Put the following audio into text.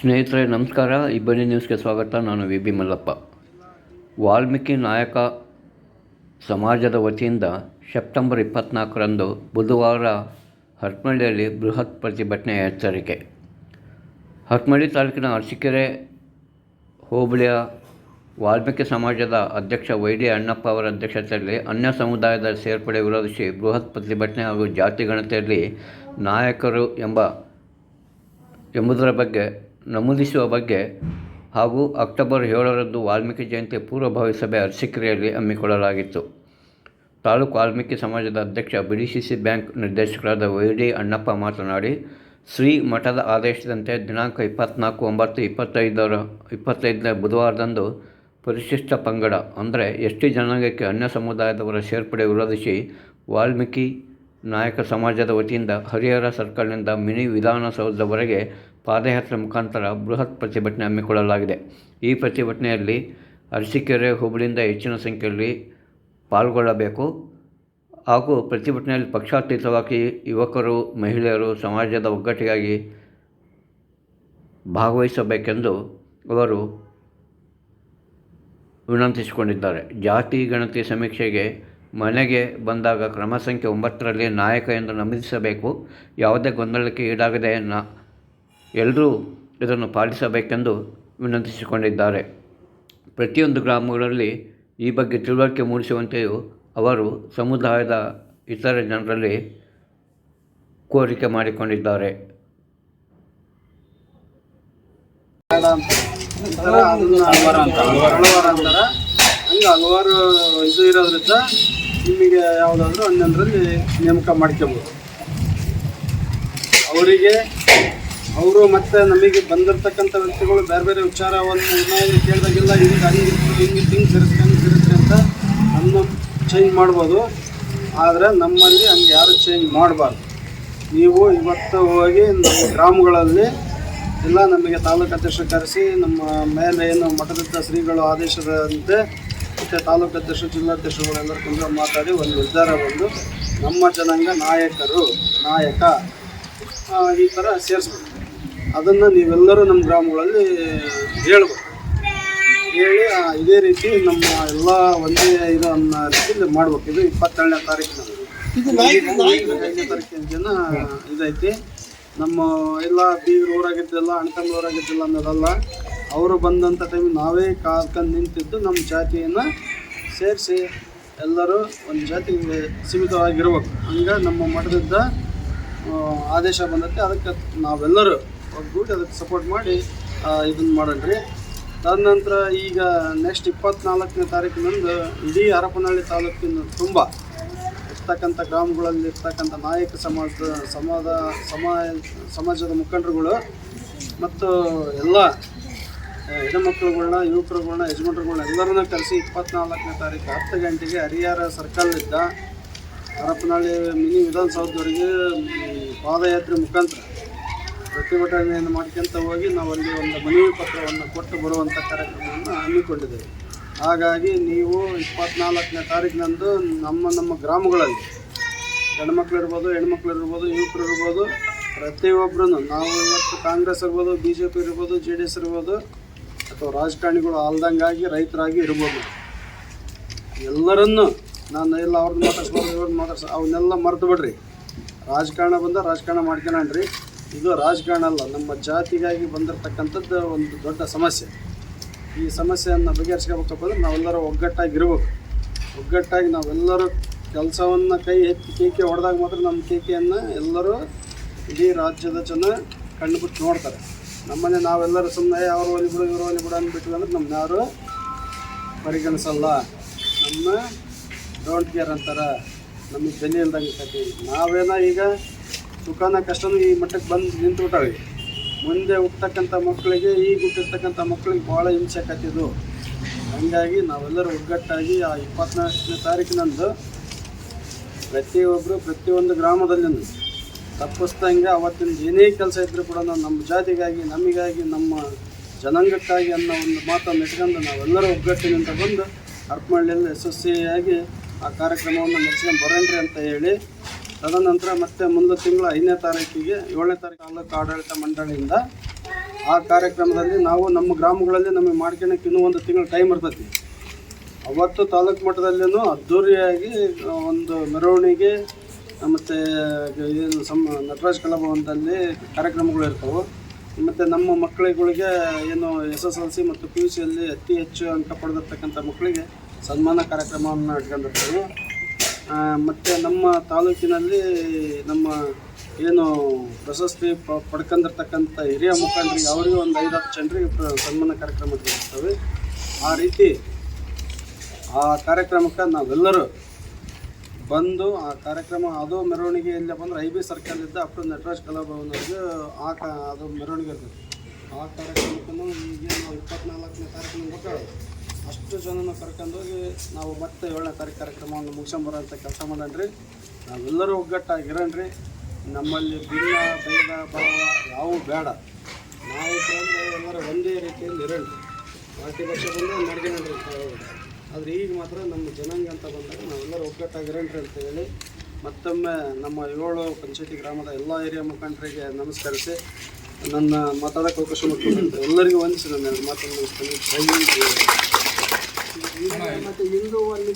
ಸ್ನೇಹಿತರೆ, ನಮಸ್ಕಾರ. ಇಬ್ಬನಿ ನ್ಯೂಸ್ಗೆ ಸ್ವಾಗತ. ನಾನು ವಿ. ಬಿ. ಮಲ್ಲಪ್ಪ. ವಾಲ್ಮೀಕಿ ನಾಯಕ ಸಮಾಜದ ವತಿಯಿಂದ ಸೆಪ್ಟೆಂಬರ್ ಇಪ್ಪತ್ನಾಲ್ಕರಂದು ಬುಧವಾರ ಹರಪನಹಳ್ಳಿಯಲ್ಲಿ ಬೃಹತ್ ಪ್ರತಿಭಟನೆ ಎಚ್ಚರಿಕೆ. ಹರಪನಹಳ್ಳಿ ತಾಲೂಕಿನ ಅರಸೀಕೆರೆ ಹೋಬಳಿಯ ವಾಲ್ಮೀಕಿ ಸಮಾಜದ ಅಧ್ಯಕ್ಷ ವೈ ಡಿ ಅಣ್ಣಪ್ಪ ಅವರ ಅಧ್ಯಕ್ಷತೆಯಲ್ಲಿ ಅನ್ಯ ಸಮುದಾಯದ ಸೇರ್ಪಡೆ ವಿರೋಧಿಸಿ ಬೃಹತ್ ಪ್ರತಿಭಟನೆ ಹಾಗೂ ಜಾತಿ ಗಣತೆಯಲ್ಲಿ ನಾಯಕರು ಎಂಬ, ಎಂಬುದರ ಬಗ್ಗೆ ನಮೂದಿಸುವ ಬಗ್ಗೆ ಹಾಗೂ ಅಕ್ಟೋಬರ್ ಏಳರಂದು ವಾಲ್ಮೀಕಿ ಜಯಂತಿ ಪೂರ್ವಭಾವಿ ಸಭೆ ಅರಸೀಕೆರೆಯಲ್ಲಿ ಹಮ್ಮಿಕೊಳ್ಳಲಾಗಿತ್ತು. ತಾಲೂಕು ವಾಲ್ಮೀಕಿ ಸಮಾಜದ ಅಧ್ಯಕ್ಷ ಬಿ ಸಿ ಸಿ ಬ್ಯಾಂಕ್ ನಿರ್ದೇಶಕರಾದ ವೈ ಡಿ ಅಣ್ಣಪ್ಪ ಮಾತನಾಡಿ, ಶ್ರೀ ಮಠದ ಆದೇಶದಂತೆ ದಿನಾಂಕ ಇಪ್ಪತ್ನಾಲ್ಕು ಒಂಬತ್ತು ಇಪ್ಪತ್ತೈದರ, ಇಪ್ಪತ್ತೈದನೇ ಬುಧವಾರದಂದು ಪರಿಶಿಷ್ಟ ಪಂಗಡ, ಅಂದರೆ ಎಸ್ ಟಿ ಜನಾಂಗಕ್ಕೆ ಅನ್ಯ ಸಮುದಾಯದವರ ಸೇರ್ಪಡೆ ವಿರೋಧಿಸಿ ವಾಲ್ಮೀಕಿ ನಾಯಕ ಸಮಾಜದ ವತಿಯಿಂದ ಹರಿಹರ ಸರ್ಕಲ್ನಿಂದ ಮಿನಿ ವಿಧಾನಸೌಧದವರೆಗೆ ಪಾದಯಾತ್ರೆ ಮುಖಾಂತರ ಬೃಹತ್ ಪ್ರತಿಭಟನೆ ಹಮ್ಮಿಕೊಳ್ಳಲಾಗಿದೆ. ಈ ಪ್ರತಿಭಟನೆಯಲ್ಲಿ ಅರಸೀಕೆರೆ ಹೋಬಳಿಯಿಂದ ಹೆಚ್ಚಿನ ಸಂಖ್ಯೆಯಲ್ಲಿ ಪಾಲ್ಗೊಳ್ಳಬೇಕು. ಹಾಗೂ ಪ್ರತಿಭಟನೆಯಲ್ಲಿ ಪಕ್ಷಾತೀತವಾಗಿ ಯುವಕರು, ಮಹಿಳೆಯರು, ಸಮಾಜದ ಒಗ್ಗಟ್ಟಿಗಾಗಿ ಭಾಗವಹಿಸಬೇಕೆಂದು ಅವರು ವಿನಂತಿಸಿಕೊಂಡಿದ್ದಾರೆ. ಜಾತಿ ಗಣತಿ ಸಮೀಕ್ಷೆಗೆ ಮನೆಗೆ ಬಂದಾಗ ಕ್ರಮ ಸಂಖ್ಯೆ ಒಂಬತ್ತರಲ್ಲಿ ನಾಯಕ ಎಂದು ನಮೂದಿಸಬೇಕು. ಯಾವುದೇ ಗೊಂದಲಕ್ಕೆ ಈಡಾಗದೆ ನಾ ಎಲ್ಲರೂ ಇದನ್ನು ಪಾಲಿಸಬೇಕೆಂದು ವಿನಂತಿಸಿಕೊಂಡಿದ್ದಾರೆ. ಪ್ರತಿಯೊಂದು ಗ್ರಾಮಗಳಲ್ಲಿ ಈ ಬಗ್ಗೆ ತಿಳುವಳಿಕೆ ಮೂಡಿಸುವಂತೆಯೂ ಅವರು ಸಮುದಾಯದ ಇತರ ಜನರಲ್ಲಿ ಕೋರಿಕೆ ಮಾಡಿಕೊಂಡಿದ್ದಾರೆ. ಹಲವಾರು ಇದು ಇರೋದ್ರಿಂದ ನಿಮಗೆ ಯಾವುದಾದ್ರೂ ಹನ್ನೊಂದರಲ್ಲಿ ನೇಮಕ ಮಾಡ್ಕೋಬೋದು. ಅವರಿಗೆ ಅವರು ಮತ್ತೆ ನಮಗೆ ಬಂದಿರತಕ್ಕಂಥ ವ್ಯಕ್ತಿಗಳು ಬೇರೆ ಬೇರೆ ವಿಚಾರವನ್ನು ಏನಾದರೂ ಕೇಳಿದಾಗೆಲ್ಲ ಹಿಂಗೆ ಹಂಗೆ ಹಿಂಗೆ ಹಿಂಗೆ ಹಂಗೆ ಅಂತ ನಮ್ಮ ಚೇಂಜ್ ಮಾಡ್ಬೋದು. ಆದರೆ ನಮ್ಮಲ್ಲಿ ಹಂಗೆ ಯಾರು ಚೇಂಜ್ ಮಾಡಬಾರ್ದು. ನೀವು ಇವತ್ತು ಹೋಗಿ ನಮ್ಮ ಗ್ರಾಮಗಳಲ್ಲಿ ಇಲ್ಲ ನಮಗೆ ತಾಲೂಕು ಅಧ್ಯಕ್ಷರು ಕರೆಸಿ ನಮ್ಮ ಮೇಲೆ ಏನು ಮಠದ ಶ್ರೀಗಳು ಆದೇಶದಂತೆ ಮತ್ತು ತಾಲೂಕು ಅಧ್ಯಕ್ಷ ಜಿಲ್ಲಾಧ್ಯಕ್ಷಗಳು ಎಲ್ಲರ ಕುಂದ್ರ ಮಾತಾಡಿ ಒಂದು ನಿರ್ಧಾರ ಬಂದು ನಮ್ಮ ಜನಾಂಗ ನಾಯಕರು, ನಾಯಕ ಈ ಥರ ಸೇರಿಸ್ಬೇಕು ಅದನ್ನು ನೀವೆಲ್ಲರೂ ನಮ್ಮ ಗ್ರಾಮಗಳಲ್ಲಿ ಹೇಳ್ಬೇಕು. ಹೇಳಿ ಇದೇ ರೀತಿ ನಮ್ಮ ಎಲ್ಲ ಒಂದೇ ಇದು ಅನ್ನೋ ರೀತಿಯಲ್ಲಿ ಮಾಡ್ಬೇಕು. ಇದು ಇಪ್ಪತ್ತೇಳನೇ ತಾರೀಕಿನ ಐದನೇ ತಾರೀಕಿನ ಇದೈತಿ. ನಮ್ಮ ಎಲ್ಲ ಬೀಗರು ಊರಾಗಿದ್ದೆಲ್ಲ ಅಣ್ತಂದು ಊರಾಗಿದ್ದಿಲ್ಲ ಅನ್ನೋದಲ್ಲ ಅವರು ಬಂದಂಥ ಟೈಮ್ ನಾವೇ ಕಾಲ್ಕೊಂಡು ನಿಂತಿದ್ದು ನಮ್ಮ ಜಾತಿಯನ್ನು ಸೇರಿಸಿ ಎಲ್ಲರೂ ಒಂದು ಜಾತಿಗೆ ಸೀಮಿತವಾಗಿರ್ಬೇಕು. ಹಂಗೆ ನಮ್ಮ ಮಠದಿಂದ ಆದೇಶ ಬಂದೈತೆ. ಅದಕ್ಕೆ ನಾವೆಲ್ಲರೂ ಒಗ್ಗೂಡಿ ಅದಕ್ಕೆ ಸಪೋರ್ಟ್ ಮಾಡಿ ಇದನ್ನು ಮಾಡಲ್ರಿ ಅದ ನಂತರ ಈಗ ನೆಕ್ಸ್ಟ್ ಇಪ್ಪತ್ನಾಲ್ಕನೇ ತಾರೀಕಿನಂದು ಇಡೀ ಹರಪನಹಳ್ಳಿ ತಾಲೂಕಿನ ತುಂಬ ಇರ್ತಕ್ಕಂಥ ಗ್ರಾಮಗಳಲ್ಲಿ ಇರ್ತಕ್ಕಂಥ ನಾಯಕ ಸಮಾಜದ ಸಮಾಜ ಸಮಾಜ ಸಮಾಜದ ಮುಖಂಡರುಗಳು ಮತ್ತು ಎಲ್ಲ ಆ, ಯುವಕರುಗಳನ್ನ ಯಜಮಾನರುಗಳನ್ನ ಎಲ್ಲರನ್ನ ಕರೆಸಿ ಇಪ್ಪತ್ನಾಲ್ಕನೇ ತಾರೀಕು ಹತ್ತು ಗಂಟೆಗೆ ಹರಿಹರ ಸರ್ಕಲ್ನಿಂದ ಹರಪನಹಳ್ಳಿ ಮಿನಿ ವಿಧಾನಸೌಧದವರೆಗೆ ಪಾದಯಾತ್ರೆ ಮುಖಾಂತರ ಪ್ರತಿಭಟನೆಯನ್ನು ಮಾಡ್ಕೊಂತ ಹೋಗಿ ನಾವು ಅಲ್ಲಿ ಒಂದು ಮನವಿ ಪತ್ರವನ್ನು ಕೊಟ್ಟು ಬರುವಂಥ ಕಾರ್ಯಕ್ರಮವನ್ನು ಹಮ್ಮಿಕೊಂಡಿದ್ದೇವೆ. ಹಾಗಾಗಿ ನೀವು ಇಪ್ಪತ್ನಾಲ್ಕನೇ ತಾರೀಕಿನಂದು ನಮ್ಮ ನಮ್ಮ ಗ್ರಾಮಗಳಲ್ಲಿ ಗಂಡು ಇರ್ಬೋದು, ಹೆಣ್ಮಕ್ಳು ಇರ್ಬೋದು, ಯುವಕರು ಇರ್ಬೋದು ಪ್ರತಿಯೊಬ್ಬರೂ ನಾವು ಇವತ್ತು ಕಾಂಗ್ರೆಸ್ ಇರ್ಬೋದು ಬಿ ಜೆ ಪಿ ಇರ್ಬೋದು, ಜೆ ಡಿ ಎಸ್ ಇರ್ಬೋದು, ಅಥವಾ ರಾಜಕಾರಣಿಗಳು ಆಲ್ದಂಗಾಗಿ ರೈತರಾಗಿ ಇರ್ಬೋದು. ಎಲ್ಲರನ್ನೂ ನಾನು ಎಲ್ಲ ಅವ್ರನ್ನ ಮಾತಾಡ್ಸ್ಬೋದು, ಇವ್ರನ್ನ ಮಾತಾಡ್ಸ, ಅವನ್ನೆಲ್ಲ ಮರೆತು ಬಿಡ್ರಿ. ರಾಜಕಾರಣ ಬಂದ ರಾಜಕಾರಣ ಮಾಡ್ಕೊಳ್ರಿ ಇದು ರಾಜಕಾರಣ ಅಲ್ಲ, ನಮ್ಮ ಜಾತಿಗಾಗಿ ಬಂದಿರತಕ್ಕಂಥದ್ದು ಒಂದು ದೊಡ್ಡ ಸಮಸ್ಯೆ. ಈ ಸಮಸ್ಯೆಯನ್ನು ಬಗೆಹರಿಸ್ಕೋಬೇಕಪ್ಪ ಅಂದ್ರೆ ನಾವೆಲ್ಲರೂ ಒಗ್ಗಟ್ಟಾಗಿರ್ಬೇಕು. ಒಗ್ಗಟ್ಟಾಗಿ ನಾವೆಲ್ಲರೂ ಕೆಲಸವನ್ನು ಕೈ ಎತ್ತಿ ಕೇಕೆ ಹೊಡೆದಾಗ ಮಾತ್ರ ನಮ್ಮ ಕೇಕೆಯನ್ನು ಎಲ್ಲರೂ ಇಡೀ ರಾಜ್ಯದ ಜನ ಕಣ್ಣುಬಿಟ್ಟು ನೋಡ್ತಾರೆ. ನಮ್ಮನೆ ನಾವೆಲ್ಲರೂ ಸುಮ್ಮನೆ ಅವ್ರು ಒಲಿ ಬಿಡು, ಇವರು ಒಲಿ ಬಿಡು ಅಂದ್ಬಿಟ್ವಿ ಅಂದ್ರೆ ನಮ್ಮನ್ನ ಯಾರು ಪರಿಗಣಿಸಲ್ಲ. ನಮ್ಮ ಡೋಂಟ್ ಕೇರ್ ಅಂತಾರೆ. ನಮಗೆ ಬೆಲೆ ಇಲ್ದಂಗೆ ನಾವೇನ ಈಗ ಸುಖನ ಕಷ್ಟನೂ ಈ ಮಟ್ಟಕ್ಕೆ ಬಂದು ನಿಂತ್ಬಿಟ್ಟಾವೆ. ಮುಂದೆ ಹುಟ್ಟತಕ್ಕಂಥ ಮಕ್ಕಳಿಗೆ ಈಗ ಹುಟ್ಟಿರ್ತಕ್ಕಂಥ ಮಕ್ಕಳಿಗೆ ಭಾಳ ಹಿಂಸೆ ಆಕತ್ತಿದ್ದು. ಹಂಗಾಗಿ ನಾವೆಲ್ಲರೂ ಒಗ್ಗಟ್ಟಾಗಿ ಆ ಇಪ್ಪತ್ನಾಲ್ಕನೇ ತಾರೀಕಿನಂದು ಪ್ರತಿಯೊಬ್ಬರು ಪ್ರತಿಯೊಂದು ಗ್ರಾಮದಲ್ಲಿ ತಪ್ಪಿಸ್ದಂಗೆ ಅವತ್ತಿನ ಏನೇ ಕೆಲಸ ಇದ್ದರೂ ಕೂಡ ನಾವು ನಮ್ಮ ಜಾತಿಗಾಗಿ, ನಮಗಾಗಿ, ನಮ್ಮ ಜನಾಂಗಕ್ಕಾಗಿ ಅನ್ನೋ ಒಂದು ಮಾತನ್ನು ಇಟ್ಕೊಂಡು ನಾವೆಲ್ಲರೂ ಒಗ್ಗಟ್ಟಿನಿಂದ ಬಂದು ಅರ್ಪಣೆಯಲ್ಲಿ ಯಶಸ್ವಿಯಾಗಿ ಆ ಕಾರ್ಯಕ್ರಮವನ್ನು ನಡೆಸ್ಕೊಂಡು ಬರೋಣ್ರಿ ಅಂತ ಹೇಳಿ ತದನಂತರ ಮತ್ತೆ ಮುಂದಿನ ತಿಂಗಳ ಐದನೇ ತಾರೀಕಿಗೆ ಏಳನೇ ತಾರೀಕು ತಾಲೂಕು ಆಡಳಿತ ಮಂಡಳಿಯಿಂದ ಆ ಕಾರ್ಯಕ್ರಮದಲ್ಲಿ ನಾವು ನಮ್ಮ ಗ್ರಾಮಗಳಲ್ಲಿ ನಮಗೆ ಮಾಡ್ಕೊಳಕ್ಕೆ ಇನ್ನೂ ಒಂದು ತಿಂಗಳು ಟೈಮ್ ಇರ್ತೈತಿ. ಅವತ್ತು ತಾಲೂಕು ಮಟ್ಟದಲ್ಲೂ ಅದ್ಧೂರಿಯಾಗಿ ಒಂದು ಮೆರವಣಿಗೆ ಮತ್ತು ಏನು ಸಮ ನಟರಾಜ್ ಕಲಾಭವನದಲ್ಲಿ ಕಾರ್ಯಕ್ರಮಗಳು ಇರ್ತವೆ. ಮತ್ತು ನಮ್ಮ ಮಕ್ಕಳಿಗಳಿಗೆ ಏನು ಎಸ್ ಎಸ್ ಎಲ್ ಸಿ ಮತ್ತು ಪಿ ಯು ಸಿಯಲ್ಲಿ ಅತಿ ಹೆಚ್ಚು ಅಂಕ ಪಡೆದಿರ್ತಕ್ಕಂಥ ಮಕ್ಕಳಿಗೆ ಸನ್ಮಾನ ಕಾರ್ಯಕ್ರಮವನ್ನು ಇಟ್ಕೊಂಡಿರ್ತೇವೆ. ಮತ್ತು ನಮ್ಮ ತಾಲೂಕಿನಲ್ಲಿ ನಮ್ಮ ಏನು ಪ್ರಶಸ್ತಿ ಪ, ಪಡ್ಕೊಂಡಿರ್ತಕ್ಕಂಥ ಹಿರಿಯ ಮುಖಂಡರಿಗೆ ಅವರಿಗೆ ಒಂದು ಐದು ಹತ್ತು ಜನರಿಗೆ ಸನ್ಮಾನ ಕಾರ್ಯಕ್ರಮ ಇಟ್ಟಿರ್ತೇವೆ ಆ ರೀತಿ ಆ ಕಾರ್ಯಕ್ರಮಕ್ಕೆ ನಾವೆಲ್ಲರೂ ಬಂದು ಆ ಕಾರ್ಯಕ್ರಮ ಅದು ಮೆರವಣಿಗೆ ಇಲ್ಲಪ್ಪ ಅಂದ್ರೆ ಐ ಬಿ ಸರ್ಕಲ್ ಇದ್ದ ಅಪ್ಟು ನಟರಾಜ್ ಕಲಾಭವನವ್ರಿಗೆ ಆ ಕಾ, ಅದು ಮೆರವಣಿಗೆ ಇರ್ತದೆ. ಆ ಕಾರ್ಯಕ್ರಮಕ್ಕೂ ಈಗೇನು ಇಪ್ಪತ್ನಾಲ್ಕನೇ ಬೇಕಾದ್ರೆ ಅಷ್ಟು ಜನನ ಕರ್ಕೊಂಡೋಗಿ ನಾವು ಮತ್ತೆ ಏಳನೇ ತಾರೀಕು ಕಾರ್ಯಕ್ರಮವನ್ನು ಮುಗಿಸ್ಕೊಂಬರೋಂಥ ಕೆಲಸ ಮಾಡೋಣ್ರಿ. ನಾವೆಲ್ಲರೂ ಒಗ್ಗಟ್ಟಾಗಿರೋಣ್ರಿ. ನಮ್ಮಲ್ಲಿ ಭಿನ್ನ, ಭೇದ, ಭಾವ ಯಾವೂ ಬೇಡ. ನಾವು ಎಲ್ಲರೂ ಒಂದೇ ರೀತಿಯಲ್ಲಿ ಇರೋಣ ಪಾರ್ಟಿ ಪಕ್ಷ ಬಂದು ನಡ್ಕೊಂಡ್ರಿ ಆದರೆ ಈಗ ಮಾತ್ರ ನಮ್ಮ ಜನಾಂಗ ಅಂತ ಬಂದಾಗ ನಾವೆಲ್ಲರೂ ಒಗ್ಗಟ್ಟಾಗಿರೋಣ್ರಿ ಅಂತ ಹೇಳಿ ಮತ್ತೊಮ್ಮೆ ನಮ್ಮ ಏಳು ಪಂಚಾಯತಿ ಗ್ರಾಮದ ಎಲ್ಲ ಏರಿಯಾ ಮುಖಂಡರಿಗೆ ನಮಸ್ಕರಿಸಿ ನನ್ನ ಮಾತಾಡೋಕೆ ಅವಕಾಶ ಮಾಡ್ಕೊಂಡು ಎಲ್ಲರಿಗೂ ವಂದಿಸಿ ನನ್ನ ಮಾತನ್ನು ಭಾರತ್. ಮತ್ತು ಹಿಂದೂ ಅಲ್ಲಿ